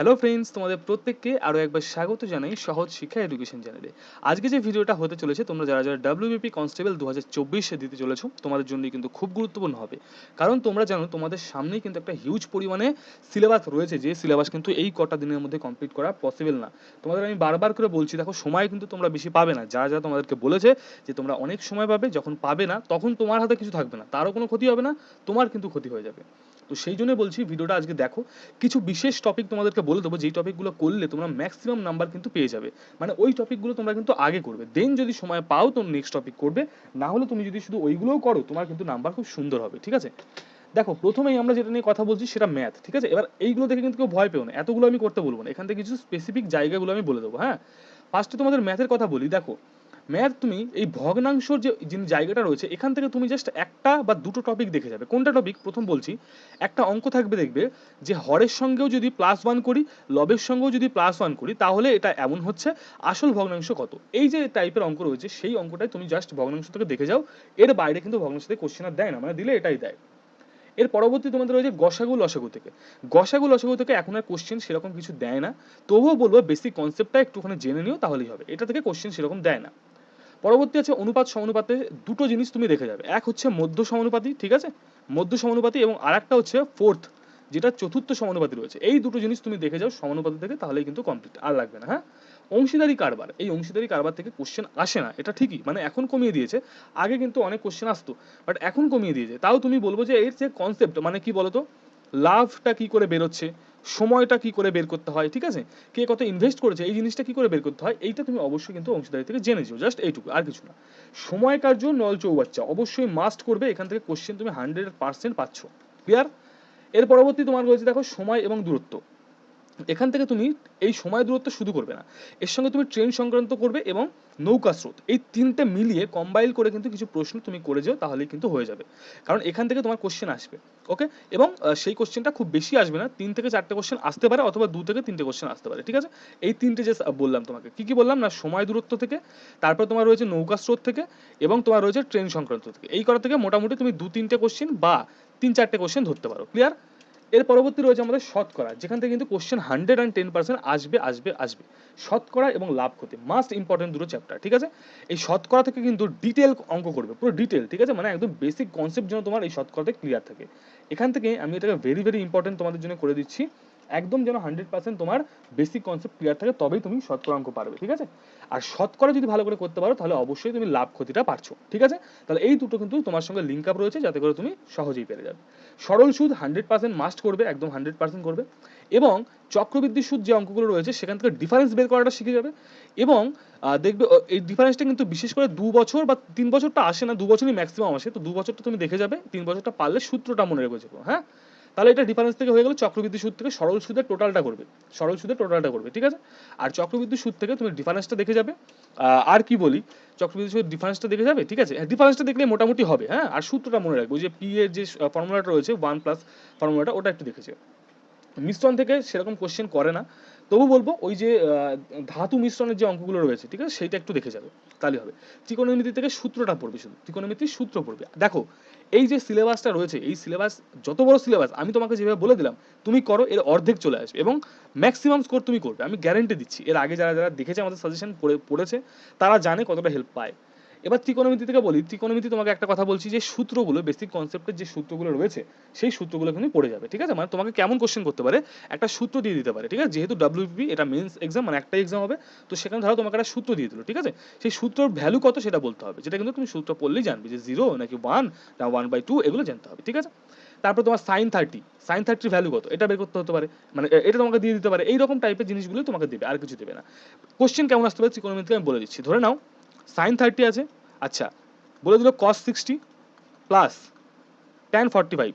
Hello friends তোমাদের প্রত্যেককে আরও একবার স্বাগত জানাই সহজ শিক্ষা এডুকেশন চ্যানেলে আজকে যে ভিডিওটা হতে চলেছে, তোমরা যারা যারা ডাব্লিউবিপি কনস্টেবল দু হাজার চব্বিশে দিতে চলেছো, তোমাদের জন্য কিন্তু খুব গুরুত্বপূর্ণ হবে। কারণ তোমরা জানো, তোমাদের সামনেই কিন্তু একটা হিউজ পরিমাণে সিলেবাস রয়েছে, যে সিলেবাস কিন্তু এই কটা দিনের মধ্যে কমপ্লিট করা পসিবল না। তোমাদের আমি বারবার করে বলছি, দেখো, সময় কিন্তু তোমরা বেশি পাবে না। যারা যারা তোমাদেরকে বলেছে, যে তোমরা অনেক সময় পাবে, যখন পাবে না, তখন তোমার হাতে কিছু থাকবে না। তারও কোনো ক্ষতি হবে না, তোমার কিন্তু ক্ষতি হয়ে যাবে। তো সেই জন্য বলছি ভিডিওটা আজকে দেখো। কিছু বিশেষ টপিক তোমাদেরকে বলে দেবো, যেই টপিকগুলো করলে তোমরা ম্যাক্সিমাম নাম্বার কিন্তু পেয়ে যাবে। মানে ওই টপিকগুলো তোমরা কিন্তু আগে করবে। দেন যদি সময় পাও তো নেক্সট টপিক করবে। না হলে তুমি যদি শুধু ওইগুলোও করো, তোমার কিন্তু নাম্বার খুব সুন্দর হবে, ঠিক আছে? দেখো, প্রথমেই আমরা যেটা নিয়ে কথা বলছি সেটা ম্যাথ ঠিক আছে? এবার এইগুলো দেখে কিন্তু কেউ ভয় পেও না, এতগুলো আমি করতে বলব না। এখান থেকে কিছু স্পেসিফিক জায়গাগুলো আমি বলে দেবো হ্যাঁ? ফার্স্টে তোমাদের ম্যাথের কথা বলি, দেখো। ম্যাথ তুমি এই ভগ্নাংশর যে যে জায়গাটা রয়েছে, এখান থেকে তুমি জাস্ট একটা বা দুটো টপিক দেখে যাবে। কোনটা টপিক প্রথম বলছি, একটা অঙ্ক থাকবে দেখবে যে, হরের সঙ্গেও যদি প্লাস ওয়ান করি, লবের সঙ্গেও যদি প্লাস ওয়ান করি, তাহলে এটা এমন হচ্ছে, আসল ভগ্নাংশ কত? এই যে টাইপের অঙ্ক রয়েছে, সেই অঙ্কটাই তুমি জাস্ট ভগ্নাংশ থেকে দেখে যাও। এর বাইরে কিন্তু ভগ্নাংশ থেকে কোশ্চেন আর দেয় না মানে দিলে এটাই দেয়। এর পরবর্তী তোমাদের রয়েছে গসাগু লসাগু থেকে। গসাগু লসাগু থেকে এখন আর কোশ্চেন সেরকম কিছু দেয় না। তবুও বলব বেসিক কনসেপ্টটা একটুখানি জেনে নিও, তাহলেই হবে। এটা থেকে কোশ্চেন সেরকম দেয় না। পরবর্তী আছে অনুপাত সমানুপাতে, দুটো জিনিস তুমি দেখে যাবে। এক হচ্ছে মধ্য সমানুপাতি, ঠিক আছে? মধ্য সমানুপাতি এবং আরেকটা হচ্ছে ফোর্থ যেটা চতুর্থ সমানুপাতি রয়েছে। এই দুটো জিনিস তুমি দেখে যাও সমানুপাতি থেকে, তাহলেই কিন্তু কমপ্লিট আর লাগবে না হ্যাঁ? অংশীদারি কারবার। এই অংশীদারি কারবার থেকে কোশ্চেন আসে না। এটা ঠিকই মানে এখন কমিয়ে দিয়েছে। আগে কিন্তু অনেক কোশ্চেন আসতো বাট এখন কমিয়ে দিয়েছে। তাও তুমি বলব যে এর যে কনসেপ্ট মানে কি বলতো? লাভটা কি করে বেরোচ্ছে? সময়টা কি করে বের করতে হয়? ঠিক আছে? কে কত ইনভেস্ট করেছে? এই জিনিসটা কি করে বের করতে হয়? এইটা তুমি অবশ্যই কিন্তু অংশীদারি থেকে জেনে যেও জাস্ট এইটুকু, আর কিছু না। সময় কার্য নল চৌবাচ্চা। অবশ্যই মাস্ট করবে। এখান থেকে কোশ্চেন তুমি হান্ড্রেড পার্সেন্ট পাচ্ছ। ক্লিয়ার এর পরবর্তী তোমার রয়েছে দেখো সময় এবং দূরত্ব। এখান থেকে তুমি এই সময় দূরত্ব শুধু করবে না। এর সঙ্গে তুমি ট্রেন সংক্রান্ত করবে এবং নৌকা স্রোত, এই তিনটে মিলিয়ে কম্বাইল করে কিন্তু কিছু প্রশ্ন তুমি করে যাও, তাহলেই কিন্তু হয়ে যাবে। কারণ এখান থেকে তোমার কোশ্চেন আসবে ওকে এবং সেই কোশ্চেনটা খুব বেশি আসবে না, তিন থেকে চারটে কোশ্চেন আসতে পারে অথবা দু থেকে তিনটে কোশ্চেন আসতে পারে, ঠিক আছে? এই তিনটে যে বললাম তোমাকে। কি কি বললাম না? সময় দূরত্ব থেকে, তারপর তোমার রয়েছে নৌকা স্রোত থেকে এবং তোমার রয়েছে ট্রেন সংক্রান্ত থেকে। এই করা থেকে মোটামুটি তুমি দু তিনটে কোশ্চেন বা তিন চারটে কোশ্চেন ধরতে পারো ক্লিয়ার এর পরবর্তী রয়েছে আমাদের শতকরা যেখান থেকে কিন্তু question hundred and ten percent আসবে আসবে আসবে। শতকরা এবং লাভ ক্ষতি মাস্ট ইম্পর্টেন্ট দুটো চ্যাপ্টার ঠিক আছে? এই শতকরা থেকে কিন্তু ডিটেল অঙ্ক করবে, পুরো ডিটেল ঠিক আছে? মানে একদম বেসিক কনসেপ্ট যেন তোমার এই শতকরাতে ক্লিয়ার থাকে। এখান থেকে আমি এটাকে ভেরি ভেরি ইম্পর্টেন্ট তোমাদের জন্য করে দিচ্ছি। একদম যেন হান্ড্রেড পার্সেন্ট তোমার বেসিক কনসেপ্ট ক্লিয়ার থাকে, তবেই তুমি শতকরা অঙ্ক পারবে, ঠিক আছে? আর শতকরা যদি ভালো করে করতে পারো, তাহলে অবশ্যই তুমি লাভ ক্ষতিটা পারছ। ঠিক আছে? তাহলে এই দুটো কিন্তু তোমার সঙ্গে লিঙ্ক আপ রয়েছে, যাতে করে তুমি সহজেই পেরে যাবে। সরল সুদ হান্ড্রেড পার্সেন্ট মাস্ট করবে, একদম হান্ড্রেড পার্সেন্ট করবে। এবং চক্রবৃদ্ধি সুদ যে অঙ্কগুলো রয়েছে, সেখান থেকে ডিফারেন্স বের করাটা শিখে যাবে। এবং দেখবে এই ডিফারেন্সটা কিন্তু বিশেষ করে দু বছর বা তিন বছরটা আসে না, দু বছরই ম্যাক্সিমাম আসে। তো দু বছরটা তুমি দেখে যাবে, তিন বছরটা পারলে সূত্রটা মনে রেখে হ্যাঁ? তাহলে এটা ডিফারেন্স থেকে হয়ে গেল চক্রবৃদ্ধি সুদ থেকে সরল সুদের টোটালটা করবে সরল সুদের টোটালটা করবে ঠিক আছে? আর চক্রবৃদ্ধি সুদ থেকে তুমি ডিফারেন্সটা দেখে যাবে। আর কি বলি? চক্রবৃদ্ধি সুদের ডিফারেন্সটা দেখে যাবে, ঠিক আছে? ডিফারেন্সটা দেখলে মোটামুটি হবে হ্যাঁ? আর সূত্রটা মনে রাখবে যে পি এর যে ফর্মুলাটা রয়েছে ওয়ান প্লাস ফর্মুলাটা ওটা একটু দেখেছে মিশ্রণ থেকে সেরকম কোশ্চেন করে না। তবু বলব, ওই যে ধাতু মিশ্রণের যে অঙ্কগুলো রয়েছে, ঠিক আছে, সেইটা একটু দেখে যাবে, তাহলে হবে। ত্রিকোণমিতি থেকে সূত্রটা পড়বে শুধু ত্রিকোণমিতির সূত্র পড়বে। দেখো, এই যে সিলেবাসটা রয়েছে, এই সিলেবাস যত বড় সিলেবাস আমি তোমাকে যেভাবে বলে দিলাম, তুমি করো, এর অর্ধেক চলে আসবে এবং ম্যাক্সিমাম স্কোর তুমি করবে। আমি গ্যারেন্টি দিচ্ছি, এর আগে যারা যারা দেখেছে আমাদের সাজেশন পড়ে, পড়েছে, তারা জানে কতটা হেল্প পায়। এবার ত্রিকোণমিতি থেকে বলি, ত্রিকোণমিতি তোমাকে একটা কথা বলছি যে সূত্রগুলো বেসিক কনসেপ্টের যে সূত্রগুলো রয়েছে, সেই সূত্রগুলো কিন্তু পড়ে যাবে, ঠিক আছে? মানে তোমাকে কেমন কোশ্চেন করতে পারে, একটা সূত্র দিয়ে দিতে পারে, ঠিক আছে? যেহেতু ডাব্লিউপি এটা মেন্স এক্সাম মানে একটা এক্সাম হবে, তো সেখানে ধরো তোমাকে একটা সূত্র দিয়ে দিল, ঠিক আছে? সেই সূত্রর ভ্যালু কত সেটা বলতে হবে, যেটা কিন্তু তুমি সূত্র পড়লেই জানবে যে জিরো নাকি ওয়ান না ওয়ান বাই টু এগুলো জানতে হবে, ঠিক আছে? তারপর তোমার সাইন থার্টি সাইন থার্টির ভ্যালু কত, এটা বের করতে হতে পারে মানে এটা তোমাকে দিয়ে দিতে পারে, এইরকম টাইপের জিনিসগুলো তোমাকে দেবে, আর কিছু দেবে না। কোশ্চেন কেমন আসতে পারে? ত্রিকোণমিতিকে আমি বলে দিচ্ছি, ধরে নাও সাইন থার্টি আছে। আচ্ছা বলে দিল cos sixty plus ten forty five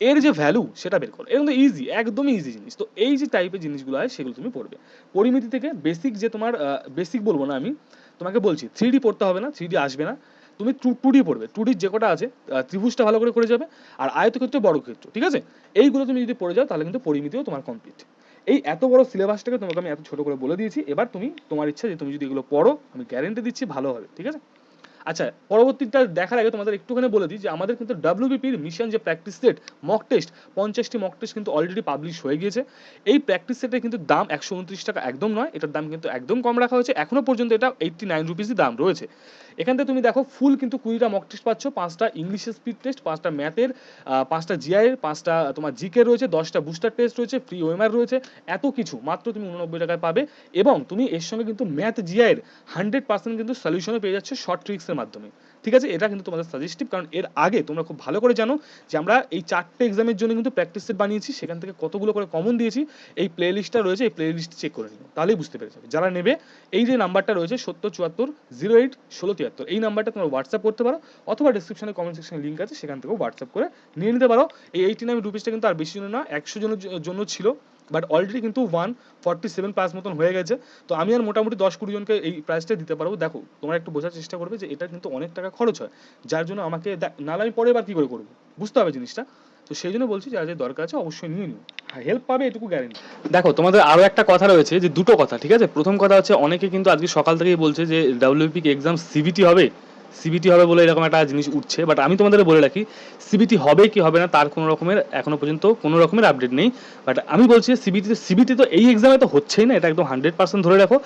এর যে ভ্যালু সেটা বের করো। এরকম ইজি একদমই ইজি জিনিস। তো এই যে টাইপের জিনিসগুলো হয় সেগুলো তুমি পড়বে। পরিমিতি থেকে বেসিক যে তোমার বেসিক বলব না আমি, তোমাকে বলছি থ্রি পড়তে হবে না থ্রি আসবে না। তুমি টু ডি পড়বে। টু ডির যে কটা আছে ত্রিভুজটা ভালো করে করে যাবে। আর আয়তক্ষেত্র বড় ক্ষেত্র ঠিক আছে? এইগুলো তুমি যদি পড়ে যাও, তাহলে কিন্তু পরিমিতিও তোমার কমপ্লিট এই এত বড় সিলেবাসটাকে তোমাকে আমি এত ছোট করে বলে দিয়েছি, এবার তুমি, তোমার ইচ্ছা যে তুমি যদি এগুলো পড়ো, আমি গ্যারেন্টি দিচ্ছি ভালো হবে, ঠিক আছে? আচ্ছা পরবর্তীটা দেখার আগে তোমাদের একটুখানি বলে দিই যে আমাদের কিন্তু ডাব্লিউবিপির মিশন যে প্র্যাকটিস সেট মক টেস্ট পঞ্চাশটি মক টেস্ট কিন্তু অলরেডি পাবলিশ হয়ে গিয়েছে। এই প্র্যাকটিস সেটের কিন্তু দাম একশো উনত্রিশ টাকা একদম নয়, এটার দাম কিন্তু একদম কম রাখা হয়েছে। এখনও পর্যন্ত এটা এইটটি নাইন রুপিসই দাম রয়েছে। এখান থেকে তুমি দেখো ফুল কিন্তু কুড়িটা মক টেস্ট পাচ্ছ, পাঁচটা ইংলিশের স্পিড টেস্ট পাঁচটা ম্যাথের পাঁচটা জিআই এর, পাঁচটা তোমার জিকে রয়েছে, দশটা বুস্টার টেস্ট রয়েছে ফ্রি ওএমআর রয়েছে, এত কিছু, মাত্র তুমি উননব্বই টাকায় পাবে এবং তুমি এর সঙ্গে কিন্তু ম্যাথ জিআই এর হান্ড্রেড পার্সেন্ট কিন্তু সলিউশনও পেয়ে যাচ্ছ শর্ট ট্রিক্সের মাধ্যমে। ঠিক আছে? এটা কিন্তু তোমাদের সাজেস্টিভ কারণ এর আগে তোমরা খুব ভালো করে জানো যে আমরা এই চারটে এক্সামের জন্য কিন্তু প্র্যাকটিস সেট বানিয়েছি, সেখান থেকে কতগুলো করে কমন দিয়েছি। এই প্লে লিস্টটা রয়েছে, এই প্লে লিস্ট চেক করে নিও, তাহলেই বুঝতে পেরে যাবে। যারা নেবে, এই যে নাম্বারটা রয়েছে সত্তর চুয়াত্তর জিরো এইট ষোলো তিয়াত্তর, এই নাম্বারটা তোমরা হোয়াটসঅ্যাপ করতে পারো, অথবা ডিসক্রিপশনে কমেন্ট সেকশনে লিঙ্ক আছে, সেখান থেকেও হোয়াটসঅ্যাপ করে নিয়ে নিতে পারো। এই এইটি নাইন রুপিসটা কিন্তু আর বেশি জন না, একশো জনের জন্য ছিল। বাট অলরেডি কিন্তু ওয়ান ফর্টি সেভেন প্লাস মতন হয়ে গেছে। তো আমি আর মোটামুটি দশ কুড়ি জনকে এই প্রাইসটা দিতে পারব। দেখো, তোমরা একটু বোঝার চেষ্টা করবে যে এটা কিন্তু অনেক টাকা খরচ হয়। যার জন্য আমাকে নাহলে আমি পরে এবার কী করে করব? বুঝতে হবে জিনিসটা। তো সেই জন্য বলছি যে দরকার আছে অবশ্যই নিয়ে নিও। হেল্প পাবে এটুকু গ্যারেন্টি দেখো, তোমাদের আরও একটা কথা রয়েছে যে, দুটো কথা, ঠিক আছে? প্রথম কথা হচ্ছে, অনেকে কিন্তু আজকে সকাল থেকেই বলছে যে ডাব্লিউপি এক্সাম সিবিটি হবে। সিবিটি হবে বলে এরকম একটা জিনিস উঠছে বাট আমি তোমাদের বলে রাখি সিবিটি হবে কি হবে না, তার কোনো রকমের এখনও পর্যন্ত কোনো রকমের আপডেট নেই বাট আমি বলছি সিবিটি সিবিটি তো এই এক্সামে তো হচ্ছেই না, এটা একদম হান্ড্রেড পার্সেন্ট ধরে রাখো,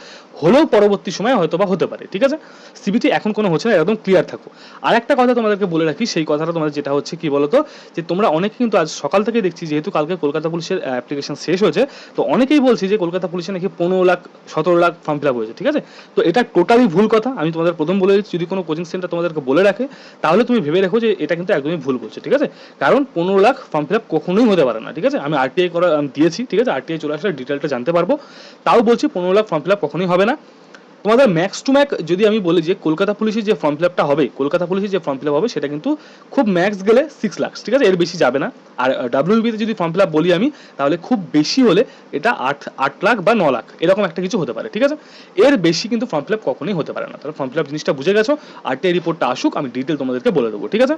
হলেও পরবর্তী সময় হয়তো বা হতে পারে, ঠিক আছে? সিবিটি এখন কোনো হচ্ছে না একদম ক্লিয়ার থাকো। আর একটা কথা তোমাদেরকে বলে রাখি, সেই কথাটা তোমাদের যেটা হচ্ছে কি বলতো, যে তোমরা অনেকে কিন্তু আজ সকাল থেকে দেখছি, যেহেতু কালকে কলকাতা পুলিশের অ্যাপ্লিকেশন শেষ হয়েছে, তো অনেকেই বলছি যে কলকাতা পুলিশে নাকি পনেরো লাখ, সতেরো লাখ ফর্ম ফিল আপ হয়েছে, ঠিক আছে? তো এটা টোটালি ভুল কথা, আমি তোমাদের প্রথম বলে দিচ্ছি, যদি কোনো কোচিং সেন্টার তোমাদেরকে বলে রাখে, তাহলে তুমি ভেবে রেখো যে এটা কিন্তু একদমই ভুল বলছে ঠিক আছে? কারণ পনেরো লাখ ফর্ম ফিল আপ কখনোই হতে পারে না, ঠিক আছে? আমি আরটিআই করা দিয়েছি, ঠিক আছে? আরটিআই চলে আসলে ডিটেলটা জানতে পারব। তাও বলছি পনেরো লাখ ফর্ম ফিল আপ কখনোই হবে না। তোমাদের ম্যাক্স টু ম্যাক যদি আমি বলি যে কলকাতা পুলিশের যে ফর্ম ফিল হবে, কলকাতা পুলিশের যে ফর্ম ফিল হবে, সেটা কিন্তু খুব ম্যাক্স গেলে সিক্স লাখ ঠিক আছে? এর বেশি যাবে না। আর ডাব্লিউবিতে যদি ফর্ম ফিল বলি আমি, তাহলে খুব বেশি হলে এটা আট আট লাখ বা ন লাখ, এরকম একটা কিছু হতে পারে, ঠিক আছে? এর বেশি কিন্তু ফর্ম ফিল কখনোই হতে পারে না। তাহলে ফর্ম ফিল জিনিসটা বুঝে গেছো? আরটিআই রিপোর্টটা আসুক, আমি ডিটেল তোমাদেরকে বলে দেবো, ঠিক আছে?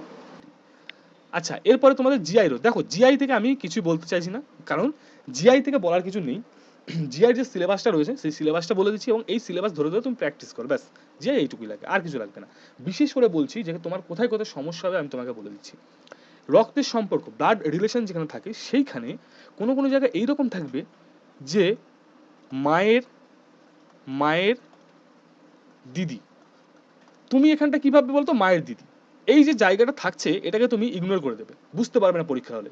আচ্ছা এরপরে তোমাদের জিআই রো দেখো জিআই থেকে আমি কিছু বলতে চাইছি না, কারণ জিআই থেকে বলার কিছু নেই। জিআই যে সিলেবাসটা রয়েছে, সেই সিলেবাসটা বলে দিচ্ছি এবং এই সিলেবাস ধরে ধরে তুমি প্র্যাকটিস করো, ব্যাস। জিআই এইটুকুই লাগে, আর কিছু লাগবে না। বিশেষ করে বলছি যে তোমার কোথায় কোথায় সমস্যা হবে আমি তোমাকে বলে দিচ্ছি। রক্তের সম্পর্ক ব্লাড রিলেশন যেখানে থাকে, সেইখানে কোনো কোনো জায়গায় এইরকম থাকবে যে মায়ের মায়ের দিদি। তুমি এখানটা কি বলতো? মায়ের দিদি। এই যে জায়গাটা থাকছে, এটাকে তুমি ইগনোর করে দেবে। বুঝতে পারবে না পরীক্ষা হলে।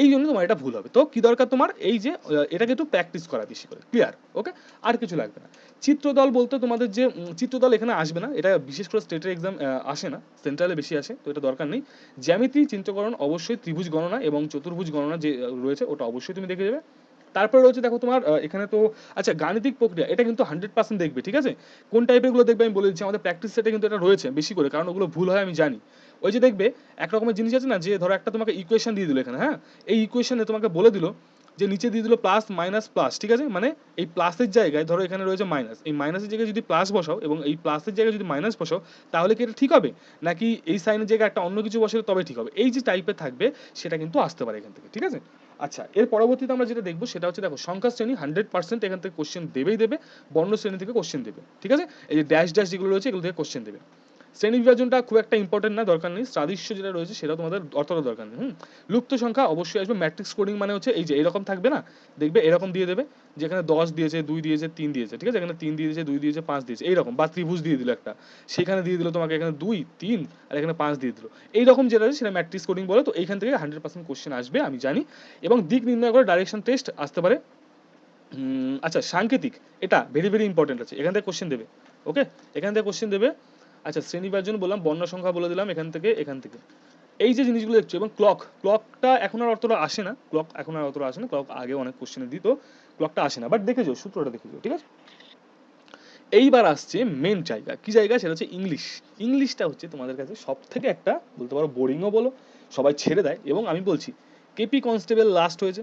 এই জন্য তোমার এটা ভুল হবে। তো কি দরকার তোমার? এই যে এটাকে একটু প্র্যাকটিস করা বেশি করে। ক্লিয়ার ওকে আর কিছু লাগবে না। চিত্রদল বলতে তোমাদের যে চিত্রদল এখানে আসবে না। এটা বিশেষ করে স্টেটের এক্সাম আসে না। সেন্ট্রালে বেশি আসে, তো এটা দরকার নেই। জ্যামিতি, চিত্রকরণ অবশ্যই ত্রিভুজ গণনা এবং চতুর্ভুজ গণনা যে রয়েছে, ওটা অবশ্যই তুমি দেখে যাবে। তারপরে রয়েছে, দেখো তোমার এখানে তো আচ্ছা গাণিতিক প্রক্রিয়া, এটা কিন্তু হান্ড্রেড পার্সেন্ট দেখবে, ঠিক আছে? কোন টাইপেরগুলো দেখবে, আমি বলে দিচ্ছি আমাদের প্র্যাকটিস সেটে কিন্তু এটা রয়েছে, বেশি করে, কারণ ওগুলো ভুল হয়, আমি জানি। ওই যে দেখবে, এক রকমের জিনিস আছে না, যে ধরো একটা তোমাকে ইকুয়েশন দিয়ে দিল এখানে হ্যাঁ? এই ইকুয়েশনে তোমাকে বলে দিল, যে নিচে দিয়ে দিল প্লাস মাইনাস প্লাস ঠিক আছে? মানে এই প্লাসের জায়গায়, ধরো এখানে রয়েছে মাইনাস এই মাইনাসের জায়গায় যদি প্লাস বসাও এবং এই প্লাসের জায়গায় যদি মাইনাস বসাও, তাহলে কি এটা ঠিক হবে? নাকি এই সাইনের জায়গায় একটা অন্য কিছু বসালে তবে ঠিক হবে? এই যে টাইপের থাকবে, সেটা কিন্তু আসতে পারে এখান থেকে, ঠিক আছে? আচ্ছা এর পরবর্তীতে আমরা যেটা দেখব সেটা হচ্ছে দেখো, সংখ্যা শ্রেণি হান্ড্রেড পার্সেন্ট এখান থেকে কোশ্চেন দেবেই দেবে, বর্ণ শ্রেণি থেকে কোশ্চেন দেবে, ঠিক আছে? এই যে ড্যাশ ড্যাশ যেগুলো রয়েছে এগুলো থেকে কোশ্চেন দেবে। শ্রেণি খুব একটা ইম্পর্টেন্ট না, দরকার নেই। সাদৃশ্য যেটা রয়েছে সেটা তোমাদের অতটা দরকার নেই, হুম? লুপ্ত সংখ্যা অবশ্যই আসবে। ম্যাট্রিক্স কোডিং মানে হচ্ছে এই যে এরকম থাকবে না? দেখবে এরকম দিয়ে দেবে, যেখানে দশ দিয়েছে, দুই দিয়েছে, তিন দিয়েছে, ঠিক আছে? এখানে তিন দিয়েছে, দুই দিয়েছে, পাঁচ দিয়েছে, এইরকম বা ত্রিভুজ দিয়ে দিল একটা। সেখানে দিয়ে দিল তোমাকে এখানে দুই, তিন, আর এখানে পাঁচ দিয়ে দিল। এইরকম যেটা আছে সেটা ম্যাট্রিক্স কোডিং বলে, তো এইখান থেকে হান্ড্রেড পার্সেন্ট কোশ্চেন আসবে, আমি জানি। এবং দিক নির্ণয় করে ডাইরেকশন টেস্ট আসতে পারে। আচ্ছা সাংকেতিক, এটা ভেরি ভেরি ইম্পর্টেন্ট আছে। এখান থেকে কোশ্চেন দেবে ওকে এখান থেকে কোশ্চেন দেবে আচ্ছা শ্রেণীবার জন্য বললাম, বর্ণ সংখ্যা বলে দিলাম এখান থেকে এখান থেকে। এই যে জিনিসগুলো দেখছ, এবং ক্লক ক্লকটা এখন আর অতটা আসে না। ক্লক এখন আর অতটা আসে না ক্লক আগে অনেক কোশ্চেনে দিত ক্লকটা আসে না। বাট দেখেছ, সূত্রটা দেখেছ, ঠিক আছে? এইবার আসছে মেন জায়গা। কি জায়গা? সেটা হচ্ছে ইংলিশ ইংলিশটা হচ্ছে তোমাদের কাছে সব থেকে একটা, বলতে পারো বোরিংও বলো, সবাই ছেড়ে দেয়। এবং আমি বলছি কেপি কনস্টেবল লাস্ট হয়েছে।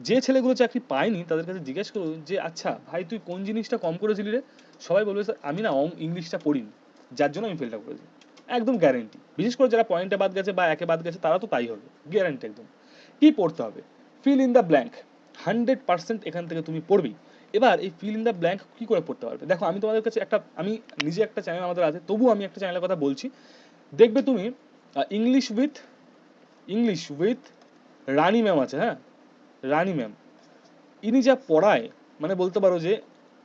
যে ছেলেগুলো চাকরি পায়নি, তাদের কাছে জিজ্ঞেস করো যে আচ্ছা ভাই, তুই কোন জিনিসটা কম করেছিলি রে? সবাই বলবে আমি না ইংলিশটা পড়িনি। যার জন্য আমি ফেলটা করেছি। একদম গ্যারেন্টি বিশেষ করে যারা পয়েন্টে বাদ গেছে বা একে বাদ গেছে, তারা তো তাই হবে। গ্যারান্টি একদম। কি পড়তে হবে? Fill in the blank hundred percent এখান থেকে তুমি পড়বেই। এবার এই ফিল ইন দ্য ব্ল্যাঙ্ক কী করে পড়তে পারবে? দেখো, আমি তোমাদের কাছে একটা, আমি নিজে একটা চ্যানেল আমাদের আছে তবুও আমি একটা চ্যানেলের কথা বলছি। দেখবে তুমি English with English with Rani ma'am আছে হ্যাঁ? রানী ম্যাম ইনি যা পড়ায় মানে বলতে পারো যে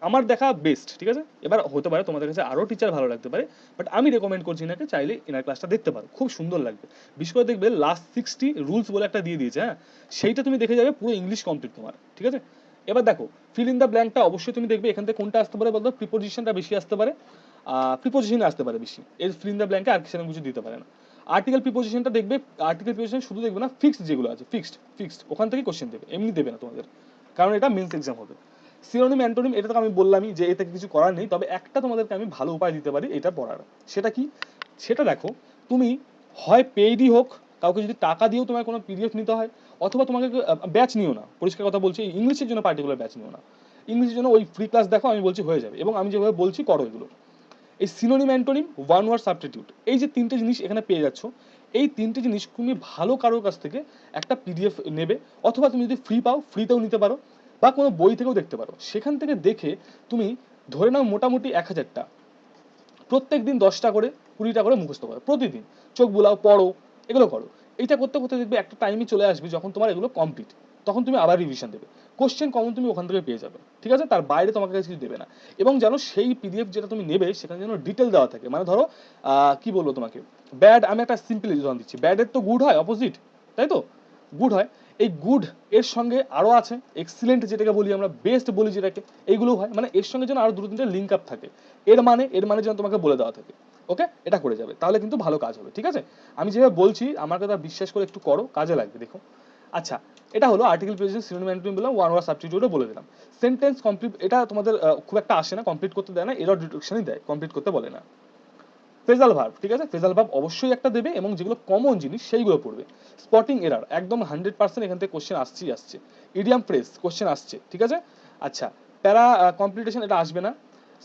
আমার দেখা বেস্ট ঠিক আছে? এবার হতে পারে তোমাদের কাছে আরও টিচার ভালো লাগতে পারে বাট আমি রেকমেন্ড করছি নাকি চাইলে এনার ক্লাসটা দেখতে পারো, খুব সুন্দর লাগবে। বিশেষ করে দেখবে লাস্ট সিক্সটি রুলস বলে একটা দিয়ে দিয়েছে হ্যাঁ? সেইটা তুমি দেখে যাবে পুরো ইংলিশ কমপ্লিট তোমার, ঠিক আছে? এবার দেখো ফিল ইন দ্য ব্ল্যাঙ্কটা অবশ্যই তুমি দেখবে, এখান থেকে কোনটা আসতে পারে বলতো? প্রিপোজিশনটা বেশি আসতে পারে প্রিপোজিশনে আসতে পারে বেশি। এর ফিল ইন দ্য ব্ল্যাঙ্কে আর সেরকম কিছু দিতে পারে না। আর্টিকেল প্রিপোজিশনটা দেখবে আর্টিকেল প্রিপোজিশন শুধু দেখবে না ফিক্সড যেগুলো আছে ফিক্সড ফিক্সড ওখান থেকে কোশ্চেন দেবে, এমনি দেবে না তোমাদের, কারণ এটা মেন্স এক্সাম হবে। সিনোনিম অ্যান্টোনিম, এটা তো আমি বললামই যে এতে কিছু করার নেই, তবে একটা তোমাদেরকে আমি ভালো উপায় দিতে পারি এটা পড়ার। সেটা কি? সেটা দেখো, তুমি হয় পেইডই হোক, কাউকে যদি টাকা দিয়েও তোমার কোনো পিডিএফ নিতে হয়, অথবা তোমাকে ব্যাচ নিও না। পরিষ্কার কথা বলছি ইংলিশের জন্য পার্টিকুলার ব্যাচ নিও না। ইংলিশের জন্য ওই ফ্রি ক্লাস দেখো, আমি বলছি হয়ে যাবে। এবং আমি যেভাবে বলছি, করো এগুলো। এই synonym antonym one word substitute এই যে তিনটে জিনিস এখানে পেয়ে যাচ্ছ, এই তিনটে জিনিস তুমি ভালো কারোর কাছ থেকে একটা পিডিএফ নেবে, অথবা তুমি যদি ফ্রি পাও ফ্রিতেও নিতে পারো। বা কোনো বই থেকেও দেখতে পারো। সেখান থেকে দেখে তুমি ধরে নাও মোটামুটি এক হাজারটা। প্রত্যেক দিন দশটা করে, কুড়িটা করে মুখস্থ করো, প্রতিদিন। চোখ বুলাও, পড়ো, এগুলো করো। এইটা করতে করতে দেখবে একটা টাইমই চলে আসবে যখন তোমার এগুলো কমপ্লিট তখন তুমি আবার রিভিশন দেবে। কোশ্চেন কমন তুমি ওখান থেকে পেয়ে যাবে। ঠিক আছে? তার বাইরে তোমাকে কিছু দেবে না। এবং যেন সেই পিডিএফ যেটা তুমি নেবে, সেখানে যেন ডিটেল দেওয়া থাকে। মানে ধরো কি বলব তোমাকে? ব্যাড আমি একটা সিম্পল উদাহরণ দিচ্ছি। ব্যাডের তো গুড হয় অপোজিট তাই তো? গুড হয়। এই গুড এর সঙ্গে আরও আছে এক্সিলেন্ট যেটাকে বলি আমরা বেস্ট বলি যেটাকে এইগুলো হয়। মানে এর সঙ্গে যেন আরও দুটো তিনটে লিঙ্ক আপ থাকে। এর মানে এর মানে যেন তোমাকে বলে দেওয়া থাকে। ওকে এটা করে যাবে। তাহলে কিন্তু ভালো কাজ হবে, ঠিক আছে? আমি যেভাবে বলছি, আমার কথা বিশ্বাস করে একটু করো, কাজে লাগবে, দেখো। আচ্ছা এটা হলো আর্টিকেল প্রেজেন্ট সিনোনিম অ্যান্টোনিম বললাম ওয়ান ওয়ার সাবস্টিটিউটও বলে দিলাম। সেন্টেন্স কমপ্লিট এটা তোমাদের খুব একটা আসে না কমপ্লিট করতে দেয় না এরর ডিটেকশনই দেয় কমপ্লিট করতে বলে না। ফেজাল ভার্ব ঠিক আছে? ফেজাল ভার্ব অবশ্যই একটা দেবে এবং যেগুলো কমন জিনিস সেইগুলো পড়বে। স্পটিং এরার একদম হান্ড্রেড পার্সেন্ট এখান থেকে কোশ্চেন আসছেই আসছে। ইডিয়াম ফ্রেস কোশ্চেন আসছে, ঠিক আছে? আচ্ছা প্যারা কমপ্লিটেশন এটা আসবে না।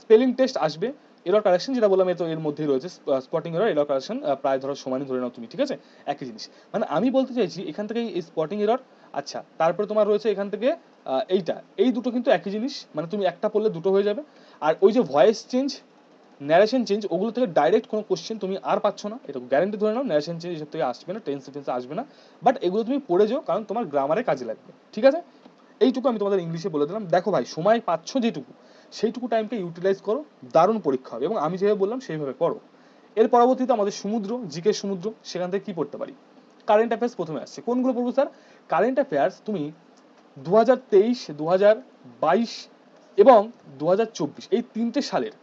স্পেলিং টেস্ট আসবে। এরর কারেকশন যেটা বললাম তো এর মধ্যেই রয়েছে স্পটিং এরর এরর কারেকশন প্রায় ধরো সমানই ধরে নাও তুমি, ঠিক আছে? একই জিনিস। মানে আমি বলতে চাইছি, এখান থেকে এই স্পটিং এরর আচ্ছা তারপরে তোমার রয়েছে এখান থেকে এইটা। এই দুটো কিন্তু একই জিনিস। মানে তুমি একটা পড়লে দুটো হয়ে যাবে। আর ওই যে ভয়েস চেঞ্জ ন্যারেশন চেঞ্জ ওগুলো থেকে ডাইরেক্ট কোনো কোশ্চেন তুমি আর পাচ্ছ না। এটা গ্যারান্টি ধরে নাও ন্যারেশন চেঞ্জ এসব থেকে আসবে না টেন্স টেন্স আসবে না। বাট এগুলো তুমি পড়ে যাও, কারণ তোমার গ্রামারে কাজে লাগবে। ঠিক আছে? এইটুকু আমি তোমাদের ইংলিশে বলে দিলাম। দেখো ভাই, সময় পাচ্ছ যেটুকু, সেইটুকু টাইমকে ইউটিলাইজ করো, দারুণ পরীক্ষা হবে। এবং আমি যেভাবে বললাম, সেইভাবে করো এর পরবর্তীতে আমাদের সমুদ্র জিকে সমুদ্র, সেখান থেকে কি পড়তে পারি? কারেন্ট অ্যাফেয়ার্স প্রথমে আসছে। কোনগুলো পড়ব স্যার কারেন্ট অ্যাফেয়ার্স তুমি দু হাজার তেইশ দু হাজার বাইশ এবং দু হাজার চব্বিশ, এই তিনটে সালের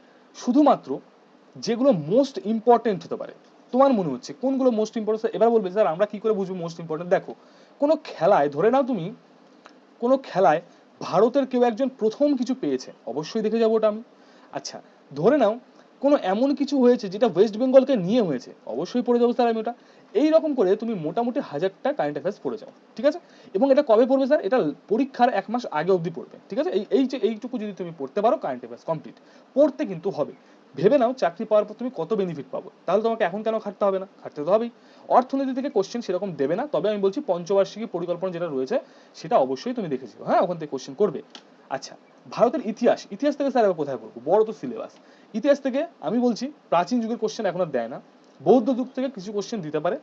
শুধুমাত্র যেগুলো মোস্ট ইম্পর্টেন্ট হতে পারে। তোমার মনে হচ্ছে, কোনগুলো মোস্ট ইম্পর্টেন্ট এবার বলবে, স্যার, আমরা কি করে বুঝব মোস্ট ইম্পর্টেন্ট দেখো, কোনো খেলায়, ধরে নাও তুমি, কোনো খেলায় ভারতের কেউ একজন প্রথম কিছু পেয়েছে, অবশ্যই দেখে যাব ওটা আমি। আচ্ছা ধরে নাও, কোনো এমন কিছু হয়েছে যেটা ওয়েস্ট বেঙ্গলকে নিয়ে হয়েছে, অবশ্যই পড়ে যাব স্যার আমি ওটা। এই রকম করে তুমি মোটামুটি হাজারটা কারেন্ট অ্যাফেয়ার্স পড়ে যাও, ঠিক আছে? এবং এটা কবে পড়বে স্যার এটা পরীক্ষার এক মাস আগে অবধি পড়বে, ঠিক আছে? এই এই যে এইটুকু যদি তুমি পড়তে পারো কারেন্ট অ্যাফেয়ার্স কমপ্লিট পড়তে কিন্তু হবে। ভেবে নাও চাকরি পাওয়ার পর তুমি কত বেনিফিট পাবো। তাহলে তোমাকে এখন কেন খাটতে হবে না? খাটতে তো হবেই। অর্থনীতি থেকে কোশ্চেন সেরকম দেবে না, তবে আমি বলছি পঞ্চবার্ষিকী পরিকল্পনা যেটা রয়েছে, সেটা অবশ্যই তুমি দেখেছ হ্যাঁ ওখান থেকে কোশ্চেন করবে। আচ্ছা ভারতের ইতিহাস ইতিহাস থেকে স্যার কোথায় পড়ব? বড় তো সিলেবাস ইতিহাস থেকে আমি বলছি প্রাচীন যুগের কোশ্চেন এখন আর দেয় না। বৌদ্ধ যুগ থেকে কিছু কোশ্চেন দিতে পারে,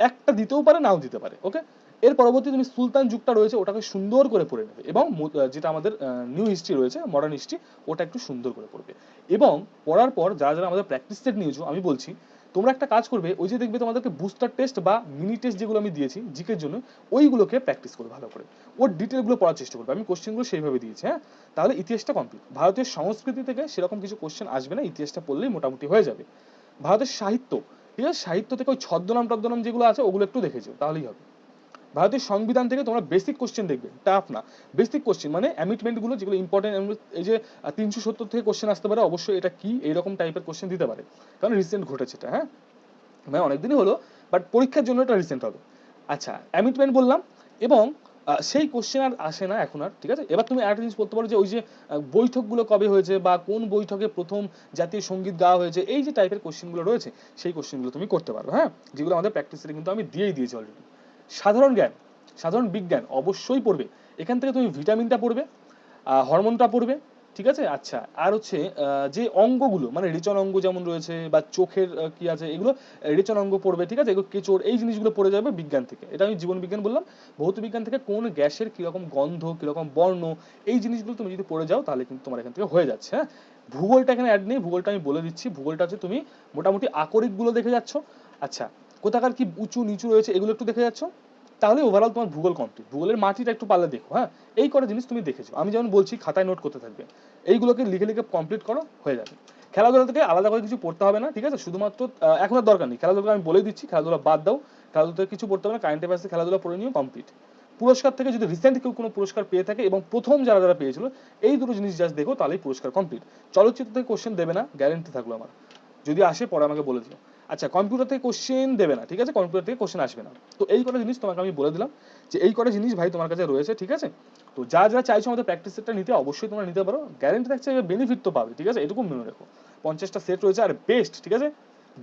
একটা দিতেও পারে, নাও দিতে পারে ওকে এর পরবর্তী তুমি সুলতান যুগটা রয়েছে, ওটাকে সুন্দর করে পড়ে নেবে এবং যেটা আমাদের নিউ হিস্ট্রি রয়েছে মডার্ন হিস্ট্রি ওটা একটু সুন্দর করে পড়বে। এবং পড়ার পর যারা যারা আমাদের প্র্যাকটিস সেট নিয়েছো, আমি বলছি, তোমরা একটা কাজ করবে, ওই যে দেখবে তোমাদেরকে বুস্টার টেস্ট বা মিনি টেস্ট যেগুলো আমি দিয়েছি জিকের জন্য, ওইগুলোকে প্র্যাকটিস করবে ভালো করে। ওর ডিটেলগুলো পড়ার চেষ্টা করবে। আমি কোশ্চেনগুলো সেইভাবে দিয়েছি হ্যাঁ? তাহলে ইতিহাসটা কমপ্লিট ভারতীয় সংস্কৃতি থেকে সেরকম কিছু কোশ্চেন আসবে না, ইতিহাসটা পড়লেই মোটামুটি হয়ে যাবে। ভারতের সাহিত্য। ঠিক আছে? সাহিত্য থেকে ওই ছদ্মনাম, টদ্মনাম যেগুলো আছে, ওগুলো একটু দেখেছ, তাহলেই হবে। ভারতের সংবিধান থেকে তোমরা বেসিক কোশ্চেন দেখবে। টাফ না। বেসিক কোশ্চেন মানে অ্যামিটমেন্টগুলো যেগুলো ইম্পর্টেন্ট এই যে তিনশো সত্তর থেকে কোশ্চেন আসতে পারে, অবশ্যই এটা কি এইরকম টাইপের কোশ্চেন দিতে পারে। কারণ রিসেন্ট ঘটেছে এটা হ্যাঁ? মানে অনেকদিনই হলো বাট পরীক্ষার জন্য এটা রিসেন্ট হবে। আচ্ছা অ্যামিটমেন্ট বললাম, এবং সেই কোশ্চেন আর আসে না এখন আর, ঠিক আছে? এবার তুমি একটা জিনিস বলতে পারো যে ওই যে বৈঠকগুলো কবে হয়েছে বা কোন বৈঠকে প্রথম জাতীয় সংগীত গাওয়া হয়েছে, এই যে টাইপের কোশ্চেনগুলো রয়েছে, সেই কোশ্চেনগুলো তুমি করতে পারো হ্যাঁ? যেগুলো আমাদের প্র্যাকটিসে কিন্তু আমি দিয়েই দিয়েছি অলরেডি সাধারণ জ্ঞান, সাধারণ বিজ্ঞান অবশ্যই পড়বে। এখান থেকে তুমি ভিটামিনটা পড়বে হরমোনটা পড়বে ঠিক আছে? আচ্ছা আর হচ্ছে যে অঙ্গগুলো মানে রেচন অঙ্গ যেমন রয়েছে বা চোখের কি আছে, এগুলো রেচন অঙ্গ পড়বে, ঠিক আছে? এগুলো কেচোর, এই জিনিসগুলো পড়ে যাবে বিজ্ঞান থেকে। এটা আমি জীবন বিজ্ঞান বললাম। ভৌত বিজ্ঞান থেকে কোন গ্যাসের কীরকম গন্ধ, কীরকম বর্ণ, এই জিনিসগুলো তুমি যদি পড়ে যাও, তাহলে কিন্তু তোমার এখান থেকে হয়ে যাচ্ছে হ্যাঁ? ভূগোলটা এখানে অ্যাড নেই, ভূগোলটা আমি বলে দিচ্ছি। ভূগোলটা হচ্ছে তুমি মোটামুটি আকরিকগুলো দেখে যাচ্ছ। আচ্ছা কোথাকার কি উঁচু নিচু রয়েছে, এগুলো একটু দেখে যাচ্ছ? তাহলে ওভারঅল তোমার ভূগোল কমপ্লিট ভূগোলের মাটিটা একটু পারলে দেখো হ্যাঁ? এই কটা জিনিস তুমি দেখেছ। আমি যেমন বলছি, খাতায় নোট করতে থাকবে। এইগুলোকে লিখে লিখে কমপ্লিট করো, হয়ে যাবে। খেলাধুলা থেকে আলাদা করে কিছু পড়তে হবে না, ঠিক আছে? শুধুমাত্র এখন আর দরকার নেই। খেলাধুলা আমি বলে দিচ্ছি, খেলাধুলা বাদ দাও। খেলাধুলা কিছু পড়তে হবে না কারেন্ট অ্যাফেয়ার্সে খেলাধুলা পড়ে নিও কমপ্লিট পুরস্কার থেকে যদি রিসেন্ট কেউ কোনো পুরস্কার পেয়ে থাকে এবং প্রথম যারা যারা পেয়েছিল, এই দুটো জিনিস জাস্ট দেখো, তাহলেই পুরস্কার কমপ্লিট চলচ্চিত্র থেকে কোশ্চেন দেবে না গ্যারেন্টি থাকল আমার। যদি আসে, পরে আমাকে বলে দিও। আচ্ছা কম্পিউটার থেকে কোশ্চেন দেবে না, ঠিক আছে? কম্পিউটার থেকে কোশ্চেন আসবে না। তো এই কটা জিনিস তোমাকে আমি বলে দিলাম যে এই কটা জিনিস ভাই তোমার কাছে রয়েছে, ঠিক আছে? তো যা যা চাইছো আমাদের প্র্যাকটিস সেটটা নিতে, অবশ্যই তোমরা নিতে পারো। গ্যারেন্টি থাকছে বেনিফিট তো পাবে, ঠিক আছে? এটুকু মনে রেখো। পঞ্চাশটা সেট রয়েছে আর বেস্ট ঠিক আছে?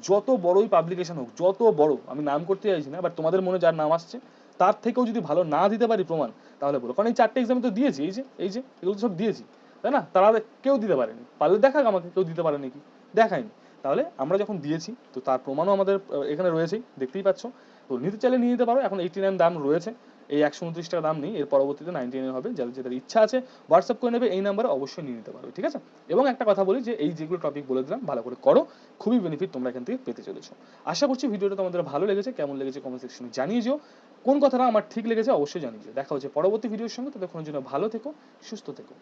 যত বড়ই পাবলিকেশন হোক, যত বড়, আমি নাম করতে চাইছি না বাট তোমাদের মনে যার নাম আসছে, তার থেকেও যদি ভালো না দিতে পারি প্রমাণ, তাহলে বলো। কারণ এই চারটে এক্সাম তো দিয়েছি, এই যে এই যে, এগুলো সব দিয়েছি, তাই না? তারা কেউ দিতে পারেনি। পারলে দেখাক আমাকে, কেউ দিতে পারেনি কি? দেখায়নি। তাহলে আমরা যখন দিয়েছি, তো তার প্রমাণও আমাদের এখানে রয়েছেই, দেখতেই পাচ্ছ। তো নিতে চাইলে নিয়ে নিতে পারো, এখন এইটি দাম রয়েছে। এই একশো উনত্রিশ টাকা দাম নেই, এর পরবর্তীতে নাইনটি নাইন হবে, যাদের যাদের ইচ্ছা আছে হোয়াটসঅ্যাপ করে নেবে, এই নাম্বারে অবশ্যই নিয়ে নিতে পারবে, ঠিক আছে? এবং একটা কথা বলি যে, এই যেগুলো টপিক বলে দিলাম, ভালো করে করো, খুবই বেনিফিট তোমরা এখান থেকে পেতে চলেছো। আশা করছি ভিডিওটা তোমাদের ভালো লেগেছে, কেমন লেগেছে কমেন্ট সেকশনে জানিয়ে যেও। কোন কথাটা আমার ঠিক লেগেছে, অবশ্যই জানিয়ে যেও। দেখা হচ্ছে পরবর্তী ভিডিওর সঙ্গে, ততক্ষণের জন্য ভালো থেকো, সুস্থ থেকো।